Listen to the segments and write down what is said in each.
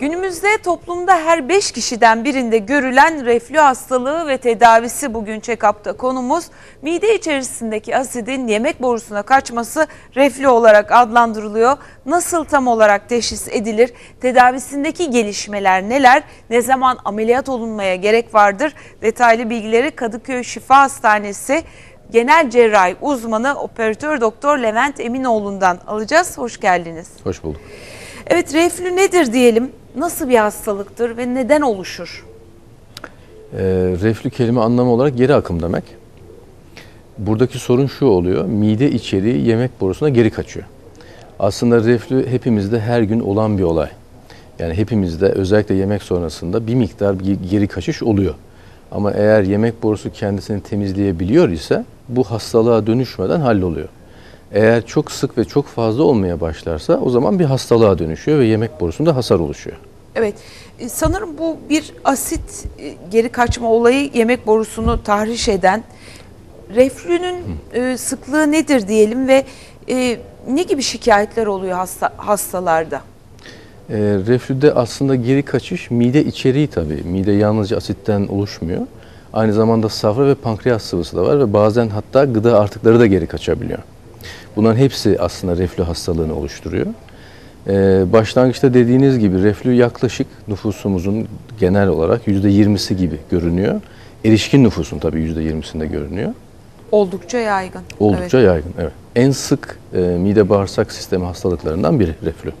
Günümüzde toplumda her 5 kişiden birinde görülen reflü hastalığı ve tedavisi bugün check-up'ta konumuz. Mide içerisindeki asidin yemek borusuna kaçması reflü olarak adlandırılıyor. Nasıl tam olarak teşhis edilir? Tedavisindeki gelişmeler neler? Ne zaman ameliyat olunmaya gerek vardır? Detaylı bilgileri Kadıköy Şifa Hastanesi Genel Cerrahi uzmanı operatör doktor Levent Eminoğlu'ndan alacağız. Hoş geldiniz. Hoş bulduk. Evet reflü nedir diyelim? Nasıl bir hastalıktır ve neden oluşur? E, reflü kelime anlamı olarak geri akım demek. Buradaki sorun şu oluyor. Mide içeriği yemek borusuna geri kaçıyor. Aslında reflü hepimizde her gün olan bir olay. Yani hepimizde özellikle yemek sonrasında bir miktar geri kaçış oluyor. Ama eğer yemek borusu kendisini temizleyebiliyor ise bu hastalığa dönüşmeden halloluyor. Eğer çok sık ve çok fazla olmaya başlarsa o zaman bir hastalığa dönüşüyor ve yemek borusunda hasar oluşuyor. Evet e, sanırım bu bir asit e, geri kaçma olayı yemek borusunu tahriş eden reflünün e, sıklığı nedir diyelim ve ne gibi şikayetler oluyor hasta, hastalarda? E, reflüde aslında geri kaçış mide içeriği tabii. Mide yalnızca asitten oluşmuyor. Aynı zamanda safra ve pankreas sıvısı da var ve bazen hatta gıda artıkları da geri kaçabiliyor. Bunların hepsi aslında reflü hastalığını oluşturuyor. Ee, başlangıçta dediğiniz gibi reflü yaklaşık nüfusumuzun genel olarak %20'si gibi görünüyor. Erişkin nüfusun tabii %20'sinde görünüyor. Oldukça yaygın. Oldukça evet. yaygın, evet. En sık e, mide bağırsak sistemi hastalıklarından biri reflü.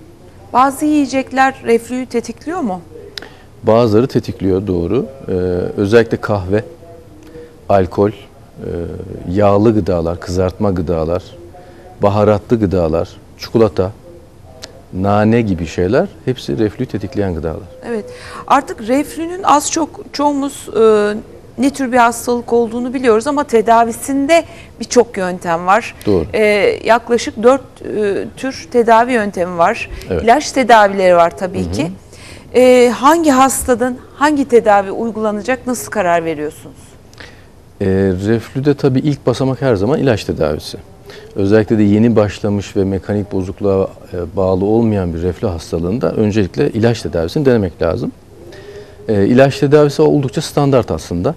Bazı yiyecekler reflüyü tetikliyor mu? Bazıları tetikliyor doğru. Ee, özellikle kahve, alkol, e, yağlı gıdalar, kızartma gıdalar, baharatlı gıdalar, çikolata, nane gibi şeyler hepsi reflüyü tetikleyen gıdalar. Evet. Artık reflünün az çok çoğumuz e, ne tür bir hastalık olduğunu biliyoruz ama tedavisinde birçok yöntem var. Doğru. E, yaklaşık dört e, tür tedavi yöntemi var. Evet. İlaç tedavileri var tabii ki. E, hangi hastanın hangi tedavi uygulanacak nasıl karar veriyorsunuz? E, reflüde tabii ilk basamak her zaman ilaç tedavisi. Özellikle de yeni başlamış ve mekanik bozukluğa e, bağlı olmayan bir reflü hastalığında öncelikle ilaç tedavisini denemek lazım. E, ilaç tedavisi oldukça standart aslında.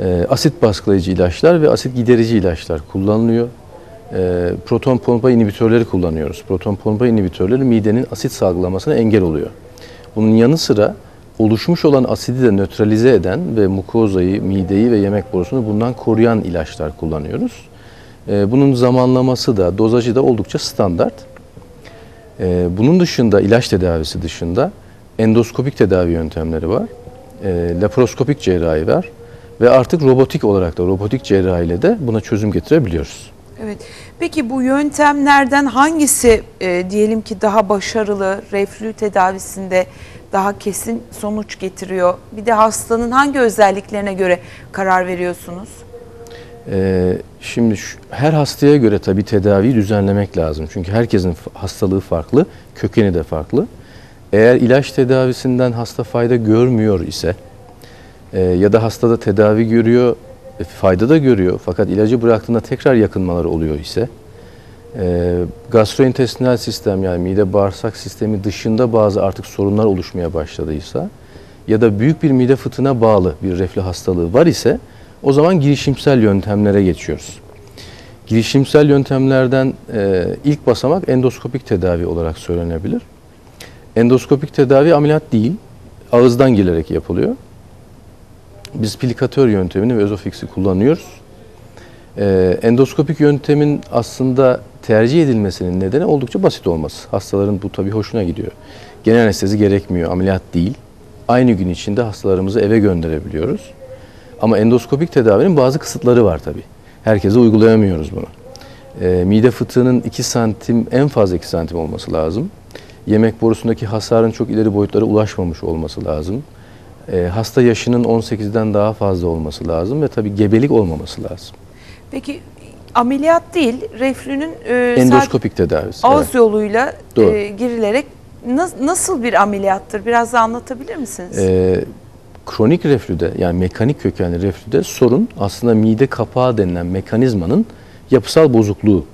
E, asit baskılayıcı ilaçlar ve asit giderici ilaçlar kullanılıyor. Proton pompa inhibitörleri kullanıyoruz. Proton pompa inhibitörleri midenin asit salgılamasına engel oluyor. Bunun yanı sıra oluşmuş olan asidi de nötralize eden ve mukozayı, mideyi ve yemek borusunu bundan koruyan ilaçlar kullanıyoruz. Ee, bunun zamanlaması da, dozajı da oldukça standart. Ee, bunun dışında, ilaç tedavisi dışında endoskopik tedavi yöntemleri var. Ee, laparoskopik cerrahi var. Ve artık robotik olarak da, robotik cerrahiyle de buna çözüm getirebiliyoruz. Evet. Peki bu yöntemlerden hangisi e, diyelim ki daha başarılı reflü tedavisinde daha kesin sonuç getiriyor? Bir de hastanın hangi özelliklerine göre karar veriyorsunuz? Ee, şimdi şu, her hastaya göre tabii tedaviyi düzenlemek lazım. Çünkü herkesin hastalığı farklı, kökeni de farklı. Eğer ilaç tedavisinden hasta fayda görmüyor ise e, ya da hasta da tedavi görüyor, e, fayda da görüyor fakat ilacı bıraktığında tekrar yakınmalar oluyor ise e, gastrointestinal sistem yani mide bağırsak sistemi dışında bazı artık sorunlar oluşmaya başladıysa ya da büyük bir mide fıtığına bağlı bir reflü hastalığı var ise o zaman girişimsel yöntemlere geçiyoruz. Girişimsel yöntemlerden e, ilk basamak endoskopik tedavi olarak söylenebilir. Endoskopik tedavi ameliyat değil, ağızdan gelerek yapılıyor. Biz plikatör yöntemini ve özofiksi kullanıyoruz. E, endoskopik yöntemin aslında tercih edilmesinin nedeni oldukça basit olması. Hastaların bu tabii hoşuna gidiyor. Genel anestezi gerekmiyor, ameliyat değil. Aynı gün içinde hastalarımızı eve gönderebiliyoruz. Ama endoskopik tedavinin bazı kısıtları var tabii. Herkese uygulayamıyoruz bunu. E, mide fıtığının 2 santim, en fazla 2 santim olması lazım. Yemek borusundaki hasarın çok ileri boyutlara ulaşmamış olması lazım. E, hasta yaşının 18'den daha fazla olması lazım ve tabii gebelik olmaması lazım. Peki ameliyat değil, reflünün e, Endoskopik tedavisi. ağız evet. yoluyla Doğru. e, girilerek nas- nasıl bir ameliyattır? Biraz da anlatabilir misiniz? E, kronik reflüde yani mekanik kökenli reflüde sorun aslında mide kapağı denilen mekanizmanın yapısal bozukluğu.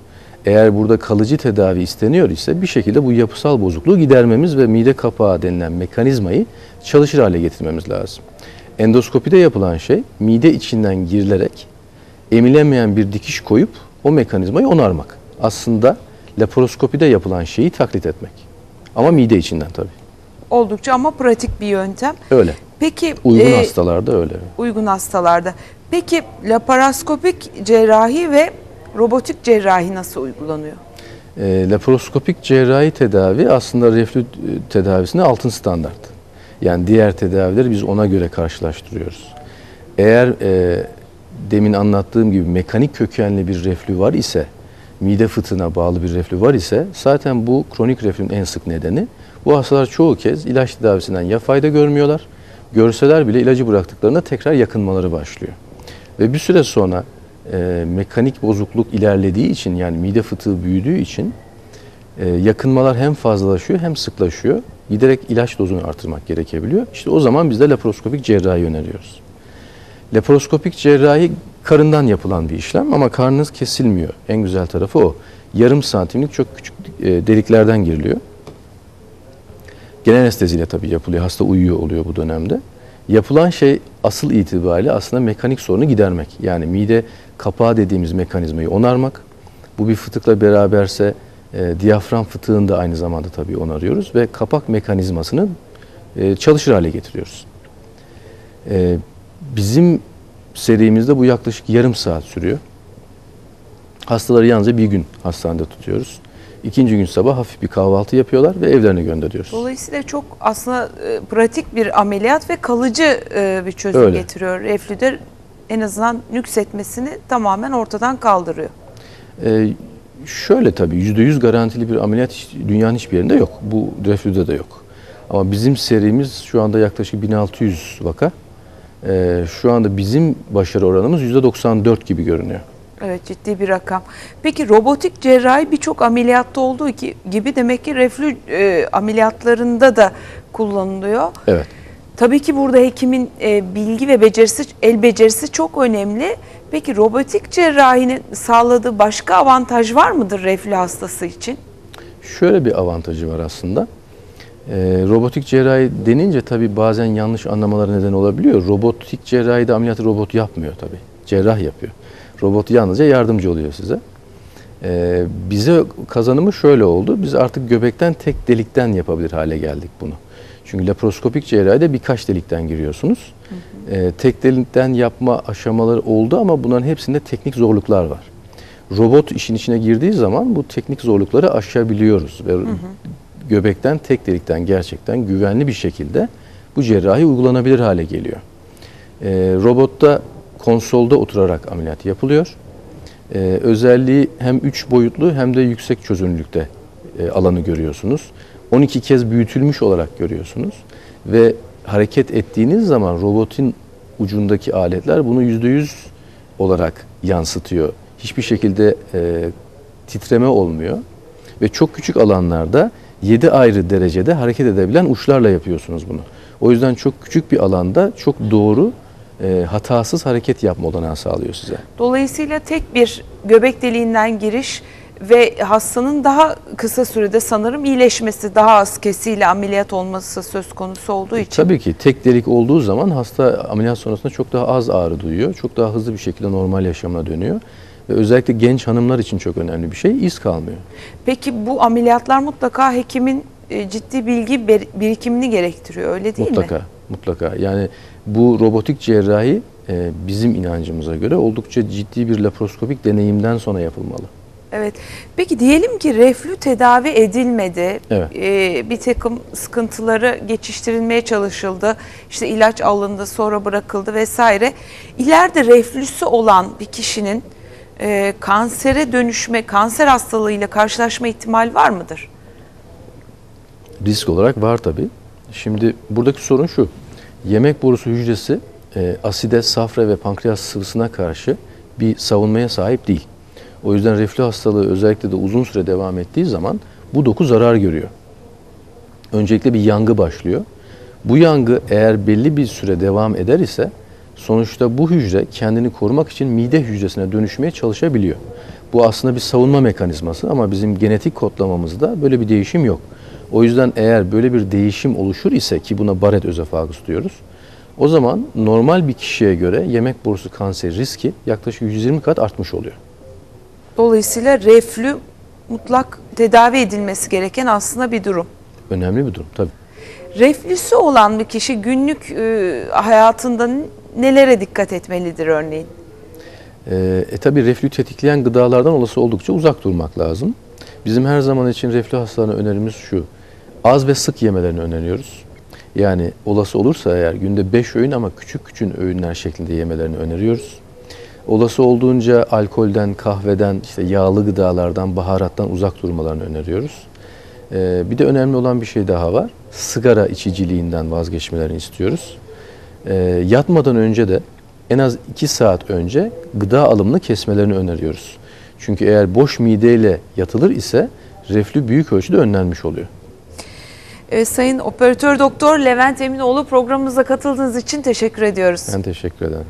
Eğer burada kalıcı tedavi isteniyor ise bir şekilde bu yapısal bozukluğu gidermemiz ve mide kapağı denilen mekanizmayı çalışır hale getirmemiz lazım. Endoskopide yapılan şey mide içinden girilerek emilemeyen bir dikiş koyup o mekanizmayı onarmak. Aslında laparoskopide yapılan şeyi taklit etmek. Ama mide içinden tabii. Oldukça ama pratik bir yöntem. Öyle. Peki Uygun e, hastalarda öyle. uygun hastalarda. Peki laparoskopik cerrahi ve robotik cerrahi nasıl uygulanıyor? E, laparoskopik cerrahi tedavi aslında reflü e, tedavisine altın standart. Yani diğer tedavileri biz ona göre karşılaştırıyoruz. Eğer e, demin anlattığım gibi mekanik kökenli bir reflü var ise, mide fıtığına bağlı bir reflü var ise zaten bu kronik reflünün en sık nedeni. Bu hastalar çoğu kez ilaç tedavisinden ya fayda görmüyorlar, görseler bile ilacı bıraktıklarında tekrar yakınmaları başlıyor. Ve bir süre sonra e, mekanik bozukluk ilerlediği için yani mide fıtığı büyüdüğü için e, yakınmalar hem fazlalaşıyor hem sıklaşıyor. Giderek ilaç dozunu artırmak gerekebiliyor. İşte o zaman biz de laparoskopik cerrahi öneriyoruz. Laparoskopik cerrahi karından yapılan bir işlem ama karnınız kesilmiyor. En güzel tarafı o. Yarım santimlik çok küçük e, deliklerden giriliyor. Genel anesteziyle tabii yapılıyor. Hasta uyuyor oluyor bu dönemde. Yapılan şey asıl itibariyle aslında mekanik sorunu gidermek. Yani mide kapağı dediğimiz mekanizmayı onarmak. Bu bir fıtıkla beraberse e, diyafram fıtığını da aynı zamanda tabii onarıyoruz ve kapak mekanizmasını e, çalışır hale getiriyoruz. E, bizim serimizde bu yaklaşık yarım saat sürüyor. Hastaları yalnızca bir gün hastanede tutuyoruz. İkinci gün sabah hafif bir kahvaltı yapıyorlar ve evlerine gönderiyoruz. Dolayısıyla çok aslında e, pratik bir ameliyat ve kalıcı e, bir çözüm Öyle. getiriyor. Reflüde en azından nüksetmesini tamamen ortadan kaldırıyor. Ee, şöyle tabii yüzde yüz garantili bir ameliyat hiç- dünyanın hiçbir yerinde yok. Bu reflüde de yok. Ama bizim serimiz şu anda yaklaşık 1600 vaka. Ee, şu anda bizim başarı oranımız yüzde 94 gibi görünüyor. Evet ciddi bir rakam. Peki robotik cerrahi birçok ameliyatta olduğu ki, gibi demek ki reflü e, ameliyatlarında da kullanılıyor. Evet. Tabii ki burada hekimin e, bilgi ve becerisi, el becerisi çok önemli. Peki robotik cerrahinin sağladığı başka avantaj var mıdır reflü hastası için? Şöyle bir avantajı var aslında. Ee, robotik cerrahi denince tabii bazen yanlış anlamalara neden olabiliyor. Robotik cerrahide ameliyatı robot yapmıyor tabii. Cerrah yapıyor. Robot yalnızca yardımcı oluyor size. Ee, bize kazanımı şöyle oldu. Biz artık göbekten tek delikten yapabilir hale geldik bunu. Çünkü laparoskopik cerrahide birkaç delikten giriyorsunuz. Ee, tek delikten yapma aşamaları oldu ama bunların hepsinde teknik zorluklar var. Robot işin içine girdiği zaman bu teknik zorlukları aşabiliyoruz ve göbekten tek delikten gerçekten güvenli bir şekilde bu cerrahi uygulanabilir hale geliyor. Ee, robotta konsolda oturarak ameliyat yapılıyor. Ee, özelliği hem 3 boyutlu hem de yüksek çözünürlükte e, alanı görüyorsunuz. 12 kez büyütülmüş olarak görüyorsunuz ve hareket ettiğiniz zaman robotun ucundaki aletler bunu %100 olarak yansıtıyor. Hiçbir şekilde e, titreme olmuyor ve çok küçük alanlarda 7 ayrı derecede hareket edebilen uçlarla yapıyorsunuz bunu. O yüzden çok küçük bir alanda çok doğru, e, hatasız hareket yapma olanağı sağlıyor size. Dolayısıyla tek bir göbek deliğinden giriş ve hastanın daha kısa sürede sanırım iyileşmesi, daha az kesiyle ameliyat olması söz konusu olduğu için. Tabii ki tek delik olduğu zaman hasta ameliyat sonrasında çok daha az ağrı duyuyor. Çok daha hızlı bir şekilde normal yaşamına dönüyor. Ve özellikle genç hanımlar için çok önemli bir şey iz kalmıyor. Peki bu ameliyatlar mutlaka hekimin e, ciddi bilgi birikimini gerektiriyor öyle değil mutlaka, mi? mutlaka. Yani bu robotik cerrahi e, bizim inancımıza göre oldukça ciddi bir laparoskopik deneyimden sonra yapılmalı. Evet. Peki diyelim ki reflü tedavi edilmedi. Evet. Ee, bir takım sıkıntıları geçiştirilmeye çalışıldı. İşte ilaç alındı sonra bırakıldı vesaire. İleride reflüsü olan bir kişinin e, kansere dönüşme, kanser hastalığıyla karşılaşma ihtimali var mıdır? Risk olarak var tabii. Şimdi buradaki sorun şu. Yemek borusu hücresi e, aside, safra ve pankreas sıvısına karşı bir savunmaya sahip değil. O yüzden reflü hastalığı özellikle de uzun süre devam ettiği zaman bu doku zarar görüyor. Öncelikle bir yangı başlıyor. Bu yangı eğer belli bir süre devam eder ise sonuçta bu hücre kendini korumak için mide hücresine dönüşmeye çalışabiliyor. Bu aslında bir savunma mekanizması ama bizim genetik kodlamamızda böyle bir değişim yok. O yüzden eğer böyle bir değişim oluşur ise ki buna Barrett özofagus diyoruz. O zaman normal bir kişiye göre yemek borusu kanseri riski yaklaşık 120 kat artmış oluyor. Dolayısıyla reflü mutlak tedavi edilmesi gereken aslında bir durum. Önemli bir durum tabii. Reflüsü olan bir kişi günlük e, hayatında nelere dikkat etmelidir örneğin? Ee, e tabi reflü tetikleyen gıdalardan olası oldukça uzak durmak lazım. Bizim her zaman için reflü hastalarına önerimiz şu. Az ve sık yemelerini öneriyoruz. Yani olası olursa eğer günde 5 öğün ama küçük küçük öğünler şeklinde yemelerini öneriyoruz. Olası olduğunca alkolden, kahveden, işte yağlı gıdalardan, baharattan uzak durmalarını öneriyoruz. Ee, bir de önemli olan bir şey daha var. Sigara içiciliğinden vazgeçmelerini istiyoruz. Ee, yatmadan önce de en az 2 saat önce gıda alımını kesmelerini öneriyoruz. Çünkü eğer boş mideyle yatılır ise reflü büyük ölçüde önlenmiş oluyor. E, Sayın Operatör Doktor Levent Eminoğlu programımıza katıldığınız için teşekkür ediyoruz. Ben teşekkür ederim.